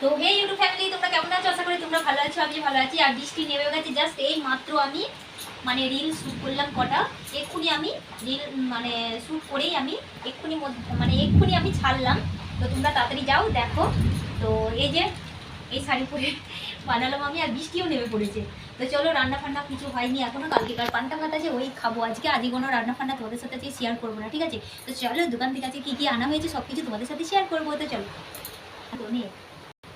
তো হে YouTube family তোমরা কেমন আছো? আশা করি তোমরা ভালো আছো আমি ভালো আছি। আর বৃষ্টি নেমে গেছে জাস্ট এই মাত্র আমি মানে রিল শ্যুট করলাম কটা। এক্ষুনি আমি রিল মানে শ্যুট করেই আমি এক্ষুনি মানে এক্ষুনি আমি ছাড়লাম। তো তোমরা তাড়াতাড়ি যাও, দেখো। তো এই যে, এই শাড়ি পরে বানালাম আমি, আর বৃষ্টিও নেমে পড়েছে। তো চলো রান্না ফান্না কিছু হয়নি এখনও। কালকেকার পান্তা ভাত আছে, ওই খাব আজকে। আজকে কোনো রান্না ফান্না তোমাদের সাথে আজকে শেয়ার করব না, ঠিক আছে? তো চলো, দোকান থেকে আজকে কী কী আনা হয়েছে সব কিছু তোমাদের সাথে শেয়ার করব। তো চলো। তো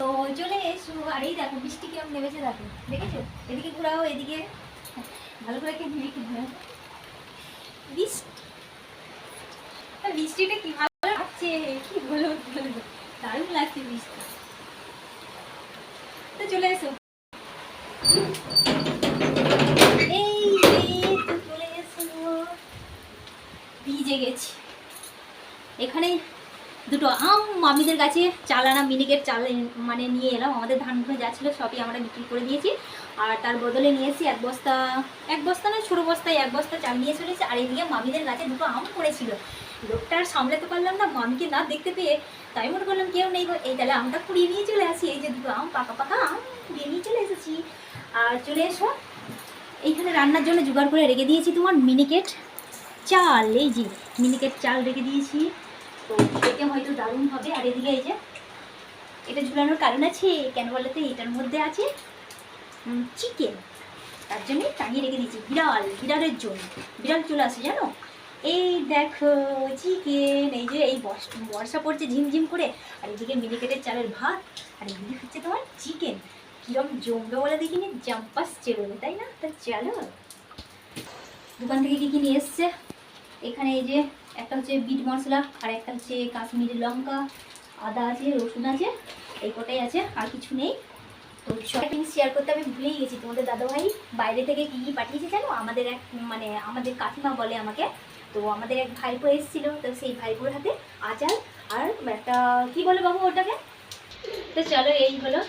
তো চলে এসো। আর এই দেখো, বৃষ্টি কিরম নেমেছে দেখো। দেখেছ? এদিকে ঘোরাও, এদিকে ভালো করে কে বৃষ্টি। বৃষ্টিটা কি ভালো লাগছে? কি বলো দারুণ লাগছে বৃষ্টি। তো চলে এসো। এই চলে ভিজে গেছি। এখানে দুটো আম মামিদের কাছে চাল আনা মিনিকেট চাল মানে নিয়ে এলাম। আমাদের ধানগুলো যা ছিল সবই আমরা বিক্রি করে দিয়েছি। আর তার বদলে নিয়ে এসেছি এক বস্তা এক বস্তা না ছোটো বস্তায় এক বস্তা চাল নিয়ে চলেছি আর এদিকে মামিদের কাছে দুটো আম পড়েছিল। লোকটা সামলাতে পারলাম না, মামিকে না দেখতে পেয়ে তাই মনে করলাম, কেউ নেই এই তাহলে আমটা কুড়িয়ে নিয়ে চলে আসি। এই যে দুটো আম, পাকা পাকা আম কুড়িয়ে নিয়ে চলে এসেছি। আর চলে এসো। এইখানে রান্নার জন্য জোগাড় করে রেখে দিয়েছি তোমার মিনিকেট চাল। এই যে মিনিকেট চাল রেখে দিয়েছি। তো দেখে হয়তো দারুণ হবে, আর এদিকে এই যে এটা ঝুলানোর কারণ আছে, কেন বলতে এটার মধ্যে আছে চিকেন তার জন্যই টাঙিয়ে রেখে দিয়েছি, বিড়াল, বিড়ালের জন্য বিড়াল চলে আসে, জানো? এই দেখো চিকেন এই যে এই বর্ষ- পড়ছে ঝিমঝিম করে, আর এদিকে মিনিকেটের চালের ভাত, আর এদিকে হচ্ছে তোমার চিকেন কিরম জমবে বলে দেখিনি, জাম্পাস চেরোবে, তাই না? তা চলো। দোকান থেকে কী কী নিয়ে এসছে? এখানে এই যে একটা হচ্ছে বিট মশলা, আর একটা হচ্ছে কাশ্মীরি লঙ্কা, আদা আছে, রসুন আছে, এই কটাই আছে, আর কিছু নেই। তো শপিং শেয়ার করতে আমি ভুলেই গেছি। তোমাদের দাদাভাই বাইরে থেকে কী কী পাঠিয়েছে জানো? আমাদের এক মানে আমাদের কাকিমা বলে আমাকে। তো আমাদের এক ভাইপো এসেছিল, তো সেই ভাইপোর হাতে আচার আর একটা, কী বলে বাবু ওটাকে? তো চলো এই হলো।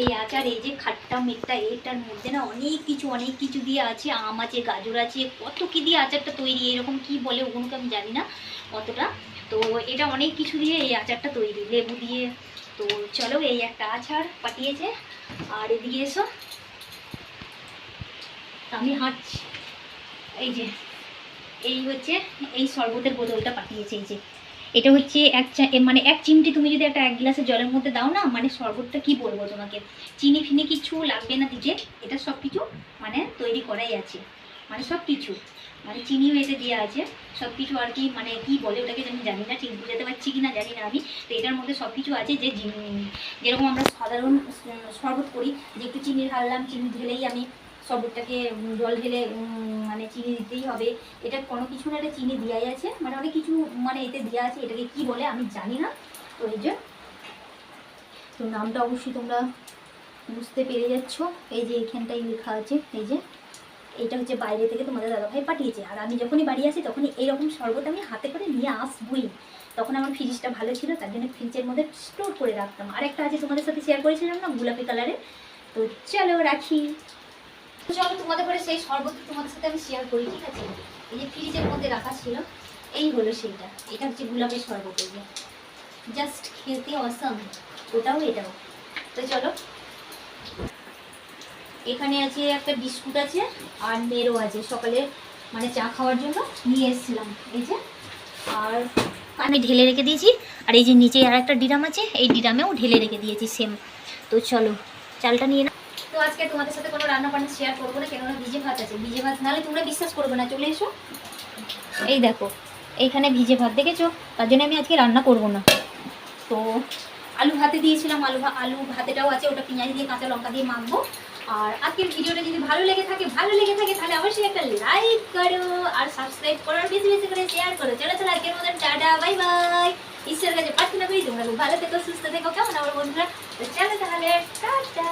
সেই আচার, এই যে খাট্টা মিট্টা, এটার মধ্যে না অনেক কিছু অনেক কিছু দিয়ে আছে। আম আছে, গাজর আছে, কত কী দিয়ে আচারটা তৈরি, এরকম কি বলে ওগুলোকে আমি জানি না অতটা। তো এটা অনেক কিছু দিয়ে এই আচারটা তৈরি, লেবু দিয়ে। তো চলো এই একটা আচার পাঠিয়েছে। আর এদিকে এসো। আমি হাঁটছি। এই যে, এই হচ্ছে, এই শরবতের বোতলটা পাঠিয়েছে, এই যে। এটা হচ্ছে এক মানে এক চিমটি তুমি যদি একটা এক গ্লাসের জলের মধ্যে দাও না মানে শরবতটা কি বলব তোমাকে? চিনি ফিনি কিছু লাগবে না দিতে এটা সব কিছু মানে তৈরি করাই আছে। মানে সব কিছু মানে চিনিও এতে দেওয়া আছে সব কিছু আর কি মানে কি বলে ওটাকে আমি জানি না, ঠিক বুঝাতে পারছি কি না জানি না আমি, তো এটার মধ্যে সব কিছু আছে যে যেরকম আমরা সাধারণ শরবত করি, যে একটু চিনি ঢাললাম, চিনি ঢেলেই আমি শরবতটাকে জল ঢেলে মানে চিনি দিতেই হবে। এটা কোনো কিছু না, এটা চিনি দেওয়াই আছে। মানে অনেক কিছু মানে এতে দেওয়া আছে, এটাকে কি বলে আমি জানি না। তো এই যে, তো নামটা অবশ্যই তোমরা বুঝতে পেরে যাচ্ছ। এই যে এখানটাই লেখা আছে, এই যে। এইটা হচ্ছে বাইরে থেকে তোমাদের দাদাভাই পাঠিয়েছে। আর আমি যখনই বাড়ি আসি, তখনই এইরকম শরবত আমি হাতে করে নিয়ে আসবই। তখন আমার ফ্রিজটা ভালো ছিল, তার জন্য ফ্রিজের মধ্যে স্টোর করে রাখতাম। আর একটা আছে তোমাদের সাথে শেয়ার করেছিলাম না, গোলাপি কালারের তো চলো রাখি। চলো তোমাদের করে সেই শরবত তোমাদের সাথে আমি শেয়ার করি, ঠিক আছে? এই যে ফ্রিজের মধ্যে রাখা ছিল, এই হলো সেইটা। এটা হচ্ছে গোলাপের শরবত এই যে জাস্ট খেতে অসাম ওটাও এটাও। তো চলো। এখানে আছে একটা বিস্কুট আছে আর মেরো আছে। সকালে মানে চা খাওয়ার জন্য নিয়ে এসেছিলাম। এই যে। আর আমি ঢেলে রেখে দিয়েছি। আর এই যে নিচে আর একটা ডিরাম আছে, এই ডিরামেও ঢেলে রেখে দিয়েছি সেম তো চলো, চালটা নিয়ে না তো আজকে তোমাদের সাথে কোনো রান্না বান্না শেয়ার করব না, কেননা ভিজে ভাত আছে। ভিজে ভাত নাহলে তোমরা বিশ্বাস করবে না, চলে এসো। এই দেখো, এইখানে ভিজে ভাত দেখেছ? তার জন্য আমি আজকে রান্না করব না। তো আলু ভাতে দিয়েছিলাম, আলু আলু ভাতেটাও আছে, ওটা পেঁয়াজ দিয়ে, কাঁচা লঙ্কা দিয়ে মাখবো। আর আজকের ভিডিওটা যদি ভালো লেগে থাকে, ভালো লেগে থাকে, তাহলে অবশ্যই একটা লাইক করো, আর সাবস্ক্রাইব করো বেশি বেশি করে শেয়ার করো। চলো চলো, আজকের মতন, টাটা বাই বাই ঈশ্বরের কাছে প্রার্থনা করি, তোমরা খুব ভালো থেকো, সুস্থ থেকো। কেমন আমার বন্ধুরা? তো চলো তাহলে, টাটা!